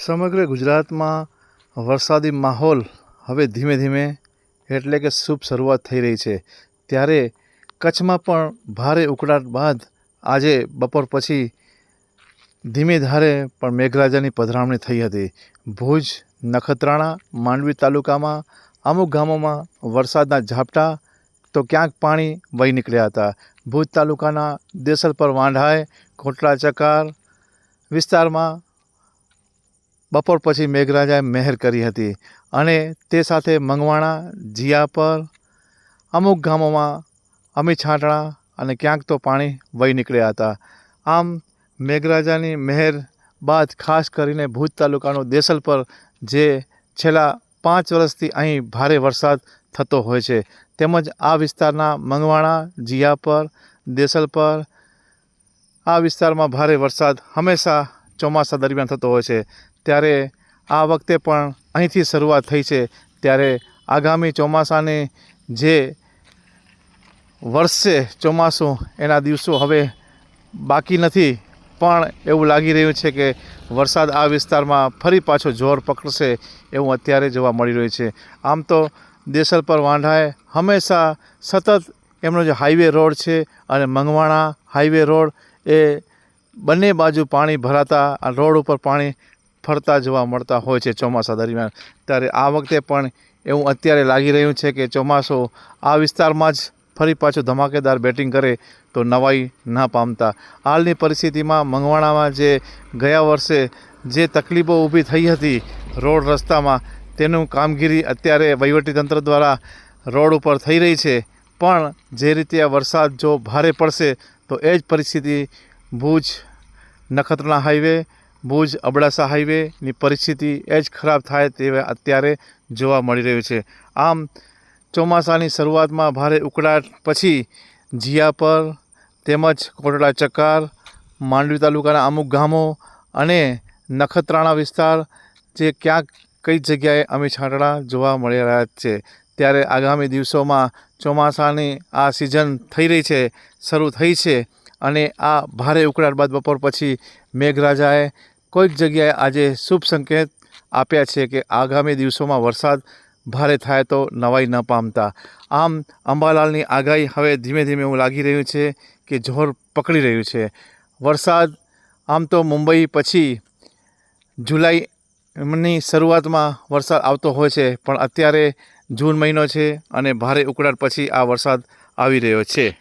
સમગ્ર ગુજરાતમાં વરસાદી માહોલ હવે ધીમે ધીમે એટલે કે શુભ શરૂઆત થઈ રહી છે. ત્યારે કચ્છમાં પણ ભારે ઉકળાટ બાદ આજે બપોર પછી ધીમે ધારે પણ મેઘરાજાની પધરામણી થઈ હતી. ભુજ, નખત્રાણા, માંડવી તાલુકામાં અમુક ગામોમાં વરસાદના ઝાપટા તો ક્યાંક પાણી વહી નીકળ્યા હતા. ભુજ તાલુકાના દેસલપર વાંઢાએ કોટલા ચકાર વિસ્તારમાં બપોર પછી મેઘરાજાએ મહેર કરી હતી અને તે સાથે મંગવાણા, જીયાપર, અમુક ગામોમાં અમી છાંટણા અને ક્યાંક તો પાણી વહી નીકળ્યા હતા. આમ મેઘરાજાની મહેર બાદ ખાસ કરીને ભુજ તાલુકાનો દેસલ પર જે છેલ્લા પાંચ વર્ષથી અહીં ભારે વરસાદ થતો હોય છે, તેમજ આ વિસ્તારના મંગવાણા, જીયાપર, દેસલ પર આ વિસ્તારમાં ભારે વરસાદ હંમેશા ચોમાસા દરમિયાન થતો હોય છે. ત્યારે આ વખતે પણ અહીંથી શરૂઆત થઈ છે. ત્યારે આગામી ચોમાસાની જે વર્ષે ચોમાસું એના દિવસો હવે બાકી નથી, પણ એવું લાગી રહ્યું છે કે વરસાદ આ વિસ્તારમાં ફરી પાછો જોર પકડશે એવું અત્યારે જોવા મળી રહ્યું છે. આમ તો દેસલ પર વાંઢાએ હંમેશા સતત એમનો જે હાઈવે રોડ છે અને મંગવાણા હાઈવે રોડ એ બંને બાજુ પાણી ભરાતા, આ રોડ ઉપર પાણી ફરતા જોવા મળતા હોય છે ચોમાસા દરમિયાન. ત્યારે આ વખતે પણ એવું અત્યારે લાગી રહ્યું છે કે ચોમાસું આ વિસ્તારમાં જ ફરી પાછું ધમાકેદાર બેટિંગ કરે તો નવાઈ ના પામતા. હાલની પરિસ્થિતિમાં મંગવાણામાં જે ગયા વર્ષે જે તકલીફો ઊભી થઈ હતી રોડ રસ્તામાં, તેનું કામગીરી અત્યારે વહીવટીતંત્ર દ્વારા રોડ ઉપર થઈ રહી છે. પણ જે રીતે આ વરસાદ જો ભારે પડશે, તો એ જ પરિસ્થિતિ ભુજ નખત્રાણા હાઈવે, ભુજ અબડાસા હાઈવેની પરિસ્થિતિ એ જ ખરાબ થાય તે અત્યારે જોવા મળી રહ્યું છે. આમ, ચોમાસાની શરૂઆતમાં ભારે ઉકળાટ પછી જીયા પર તેમજ કોટડા ચકાર માંડવી તાલુકાના અમુક ગામો અને નખત્રાણા વિસ્તાર જે ક્યાંક કઈ જગ્યાએ અમે છાંટણા જોવા મળી રહ્યા છે. ત્યારે આગામી દિવસોમાં ચોમાસાની આ સિઝન થઈ રહી છે, શરૂ થઈ છે. અને આ ભારે ઉકળાટ બાદ બપોર પછી મેઘરાજાએ કોઈક જગ્યાએ આજે શુભ સંકેત આપ્યા છે કે આગામી દિવસોમાં વરસાદ ભારે થાય તો નવાઈ ન પામતા. આમ અંબાલાલની આગાહી હવે ધીમે ધીમે એવું લાગી રહ્યું છે કે જોર પકડી રહ્યું છે. વરસાદ આમ તો મુંબઈ પછી જુલાઈની શરૂઆતમાં વરસાદ આવતો હોય છે, પણ અત્યારે જૂન મહિનો છે અને ભારે ઉકળાટ પછી આ વરસાદ આવી રહ્યો છે.